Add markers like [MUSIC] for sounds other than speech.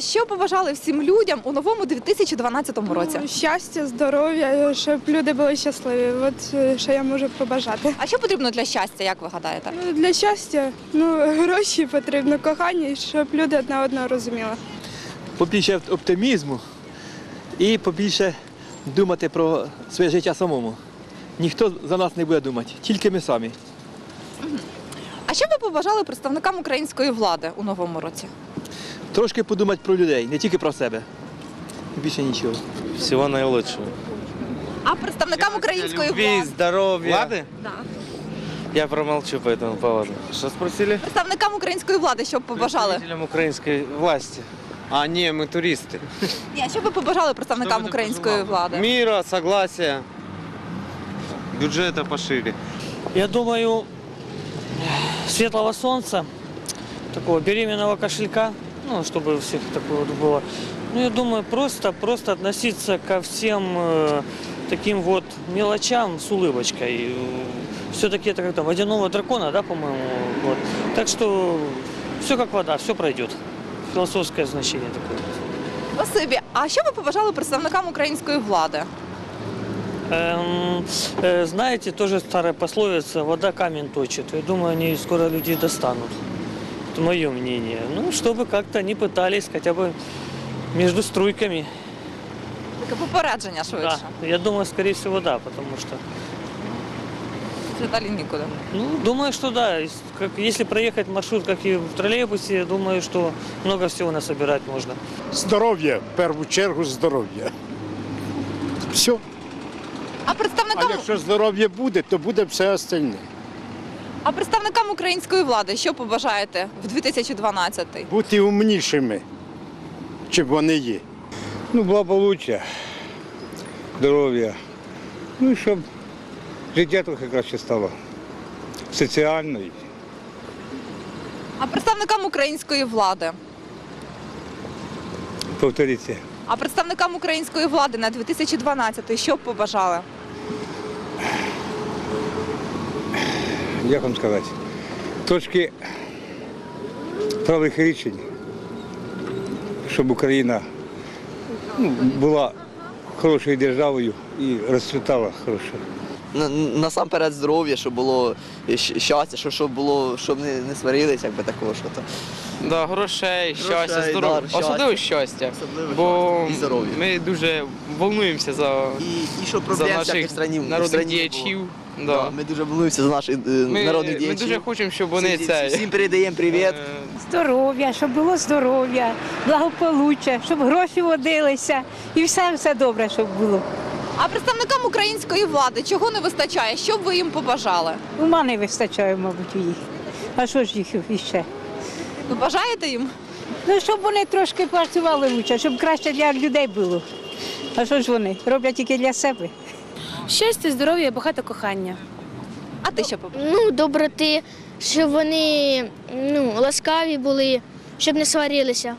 Що побажали всім людям у новому 2012 році? Ну, Щастя, здоров'я, щоб люди були щасливі. От е, що я можу побажати. А що потрібно для щастя, як ви гадаєте? Ну, для щастя ну, [LAUGHS] гроші потрібно, кохання, і щоб люди одне одного розуміли. побільше оптимізму і побільше думати про своє життя самому. Ніхто за нас не буде думати, тільки ми самі. А що ви побажали представникам української влади у новому році? Трошки подумати про людей, не тільки про себе. Більше нічого. Всего наилучшего. А представникам української Любви, влади? здоровья. Влады? Да. Я промолчу по этому поводу. Что спросили? Представникам української влади, що б побажали? Представителям украинской власти. А, не, мы туристы. Ні, що ви побажали представникам Хто би української пожелав? влади? Мира, согласия, бюджета пошире. Я думаю, светлого солнца, такого беременного кошелька, ну, чтобы у всех такое вот было. Ну, я думаю, просто, просто относиться ко всем э, таким вот мелочам с улыбочкой. Все-таки это как-то водяного дракона, да, по-моему. Вот. Так что все как вода, все пройдет. Философское значение такое. Спасибі. А що ви побажали представникам української влади? Эм, э, знаете, тоже старая пословица «вода камень точит». Я думаю, они скоро людей достанут. Это мое мнение. Ну, чтобы как-то они пытались хотя бы между струйками. Таке попередження швидше. Да, я думаю, скорее всего, да, потому что, Вже далі нікуди. ну, думаю, что да. Ес- Как, если проехать маршрут, как и в троллейбусе, я думаю, что много всего насобирать можно. Здоров'я, в першу чергу здоров'я. Все. А А представникам, якщо здоров'я буде, то буде все остальне. а представникам української влади, що побажаєте в 2012? Бути умнішими, чим вони є. Ну, благополуччя, здоров'я. Ну і щоб життя трохи краще стало. Соціально. А представникам української влади? Повторіться. А представникам української влади на 2012 що б побажали? Як вам сказати? Точки правих рішень, щоб Україна ну, була хорошою державою і розцвітала хорошо. На- насамперед здоров'я, щоб було щастя, щоб, щоб було, щоб не, не сварилися, якби такого що то. Да, грошей, щастя, здоров'я. да, щастя. Особливо щастя. Особливо Бо щастя і здоров'я. ми дуже волнуємося за, І, і щоб за наших в страні, народних страні діячів. Да. Да. Ми дуже волнуємося за наших е, Ми, народних ми дуже хочемо, щоб вони всім, це. всім передаємо привіт. е, Здоров'я, щоб було здоров'я, благополуччя, щоб гроші водилися і все все добре, щоб було. А представникам української влади чого не вистачає? Що б ви їм побажали? Ума не вистачає, мабуть, їх. А що ж їх іще? Ви бажаєте їм? Ну, щоб вони трошки працювали лучше, щоб краще для людей було. А що ж вони? Роблять тільки для себе. Щастя, здоров'я і багато кохання. А ти що побажаєш? Ну, доброти, щоб вони ну, ласкаві були, щоб не сварилися.